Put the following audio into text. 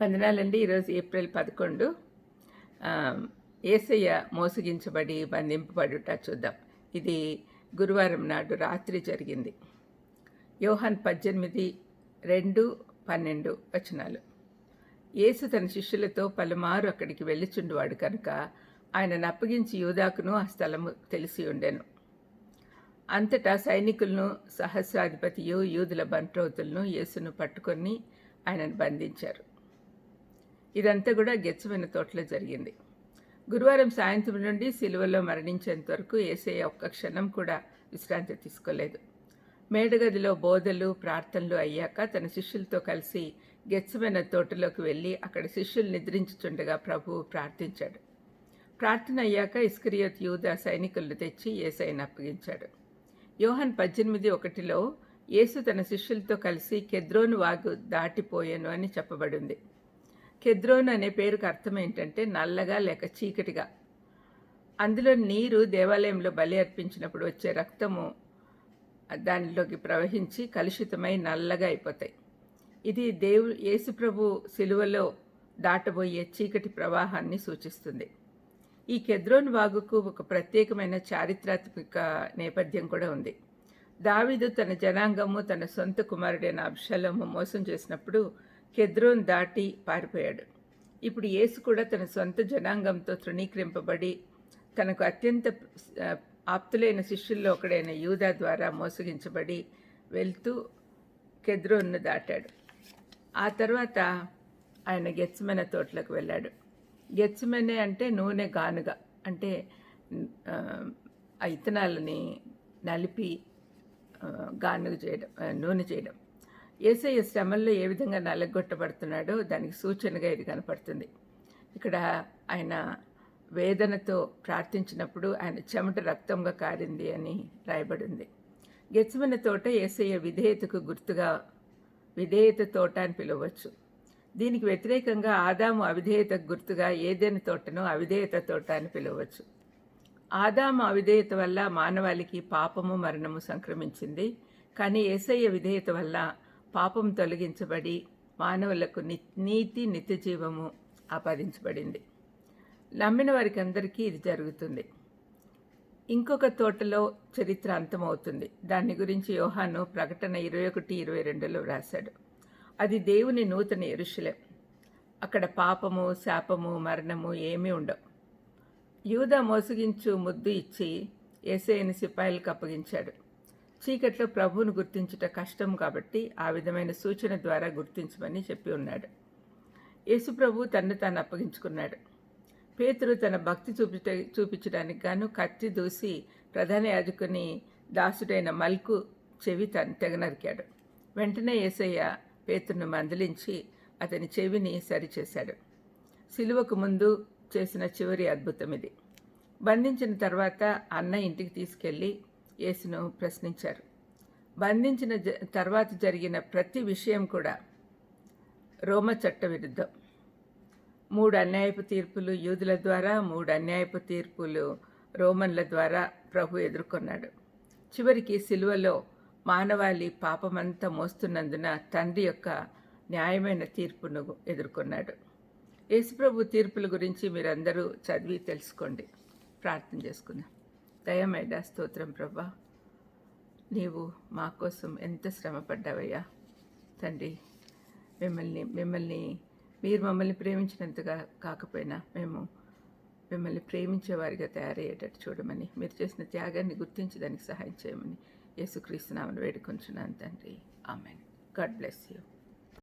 వందనాలండి ఈరోజు ఏప్రిల్ పదకొండు. ఏసయ్య మోసగించబడి బంధింపబడుట చూద్దాం. ఇది గురువారం నాడు రాత్రి జరిగింది. యోహాన్ పద్దెనిమిది రెండు పన్నెండు వచనాలు. యేసు తన శిష్యులతో పలుమారు అక్కడికి వెళ్ళిచుండువాడు కనుక ఆయనను అప్పగించి యూదాకును ఆ స్థలము తెలిసి ఉండెను. అంతటా సైనికులను సహస్రాధిపతియు యూదుల బంట్రోతులను యేసును పట్టుకొని ఆయనను బంధించారు. ఇదంతా కూడా గెచ్చమైన తోటలో జరిగింది. గురువారం సాయంత్రం నుండి సిలువలో మరణించేంత వరకు ఏసయ్య ఒక్క క్షణం కూడా విశ్రాంతి తీసుకోలేదు. మేడగదిలో బోధలు ప్రార్థనలు అయ్యాక తన శిష్యులతో కలిసి గెచ్చమైన తోటలోకి వెళ్ళి అక్కడ శిష్యులు నిద్రించుచుండగా ప్రభువు ప్రార్థించాడు. ప్రార్థన అయ్యాక ఇస్కరియత్ యూద సైనికులను తెచ్చి ఏసైని అప్పగించాడు. యోహన్ పద్దెనిమిది ఒకటిలో యేసు తన శిష్యులతో కలిసి కెద్రోను వాగు దాటిపోయాను అని చెప్పబడింది. కెద్రోన్ అనే పేరుకు అర్థం ఏంటంటే నల్లగా లేక చీకటిగా. అందులో నీరు దేవాలయంలో బలి అర్పించినప్పుడు వచ్చే రక్తము దానిలోకి ప్రవహించి కలుషితమై నల్లగా అయిపోతాయి. ఇది దేవు యేసుప్రభు సిలువలో దాటబోయే చీకటి ప్రవాహాన్ని సూచిస్తుంది. ఈ కెద్రోన్ వాగుకు ఒక ప్రత్యేకమైన చారిత్రాత్మక నేపథ్యం కూడా ఉంది. దావిదు తన జనాంగము తన సొంత కుమారుడైన అబ్షలము మోసం చేసినప్పుడు కెద్రోన్ దాటి పారిపోయాడు. ఇప్పుడు యేసు కూడా తన సొంత జనాంగంతో తృణీకరింపబడి తనకు అత్యంత ఆప్తులైన శిష్యుల్లో ఒకడైన యూదా ద్వారా మోసగించబడి వెళ్తూ కెద్రోన్ను దాటాడు. ఆ తర్వాత ఆయన గెచ్చమెన తోటలకు వెళ్ళాడు. గెచ్చమెనే అంటే నూనె గానుగ అంటే ఆ, ఇత్తనాలని నలిపి గానుగ చేయడం నూనె చేయడం. ఏసయ్య శ్రమల్లో ఏ విధంగా నలగొట్టబడుతున్నాడో దానికి సూచనగా ఇది కనపడుతుంది. ఇక్కడ ఆయన వేదనతో ప్రార్థించినప్పుడు ఆయన చెమట రక్తంగా కారింది అని రాయబడింది. గెచ్చమన తోట ఏసయ్య విధేయతకు గుర్తుగా విధేయత తోట అని పిలవచ్చు. దీనికి వ్యతిరేకంగా ఆదాము అవిధేయతకు గుర్తుగా ఏదైనా తోటను అవిధేయత తోట అని పిలవచ్చు. ఆదాము అవిధేయత వల్ల మానవాళికి పాపము మరణము సంక్రమించింది. కానీ ఏసయ్య విధేయత వల్ల పాపం తొలగించబడి మానవులకు ని నీతి నిత్యజీవము ఆపాదించబడింది. నమ్మిన వారికి అందరికీ ఇది జరుగుతుంది. ఇంకొక తోటలో చరిత్ర అంతమవుతుంది. దాని గురించి యోహాను ప్రకటన ఇరవై ఒకటి ఇరవై రెండులో వ్రాశాడు. అది దేవుని నూతన ఎరుషులేం. అక్కడ పాపము శాపము మరణము ఏమీ ఉండవు. యూద మోసగించు ముద్దు ఇచ్చి ఏసైని సిపాయిలకు అప్పగించాడు. చీకట్లో ప్రభువును గుర్తించుట కష్టం కాబట్టి ఆ విధమైన సూచన ద్వారా గుర్తించమని చెప్పి ఉన్నాడు. యేసు ప్రభు తన్ను తాను అప్పగించుకున్నాడు. పేతురు తన భక్తి చూపించ చూపించడానికి గాను కత్తి దూసి ప్రధాన యాజకుని దాసుడైన మల్కు చెవి తను తెగనరికాడు వెంటనే యేసయ్య పేతురును మందలించి అతని చెవిని సరిచేశాడు. సిలువకు ముందు చేసిన చివరి అద్భుతం ఇది బంధించిన తర్వాత అన్న ఇంటికి తీసుకెళ్ళి యేసును ప్రశ్నించారు. బంధించిన జ- తర్వాత జరిగిన ప్రతి విషయం కూడా రోమ చట్ట విరుద్ధం. మూడు అన్యాయపు తీర్పులు యూదుల ద్వారా మూడు అన్యాయపు తీర్పులు రోమన్ల ద్వారా ప్రభు ఎదుర్కొన్నాడు. చివరికి సిలువలో మానవాళి పాపమంతా మోస్తున్నందున తండ్రి యొక్క న్యాయమైన తీర్పును ఎదుర్కొన్నాడు. యేసుప్రభు తీర్పుల గురించి మీరందరూ చదివి తెలుసుకోండి. ప్రార్థన చేసుకుందాం. దయమేడ స్తోత్రం ప్రభా నీవు మా కోసం ఎంత శ్రమ పడ్డావయ్యా తండ్రి మిమ్మల్ని మిమ్మల్ని మీరు మమ్మల్ని ప్రేమించినంతగా కాకపోయినా మేము మిమ్మల్ని ప్రేమించేవారిగా తయారయ్యేటట్టు చూడమని మీరు చేసిన త్యాగాన్ని గుర్తించి దానికి సహాయం చేయమని యేసుక్రీస్తునామని వేడుకొంచున్నాను తండ్రి. ఆమెన్. God bless you.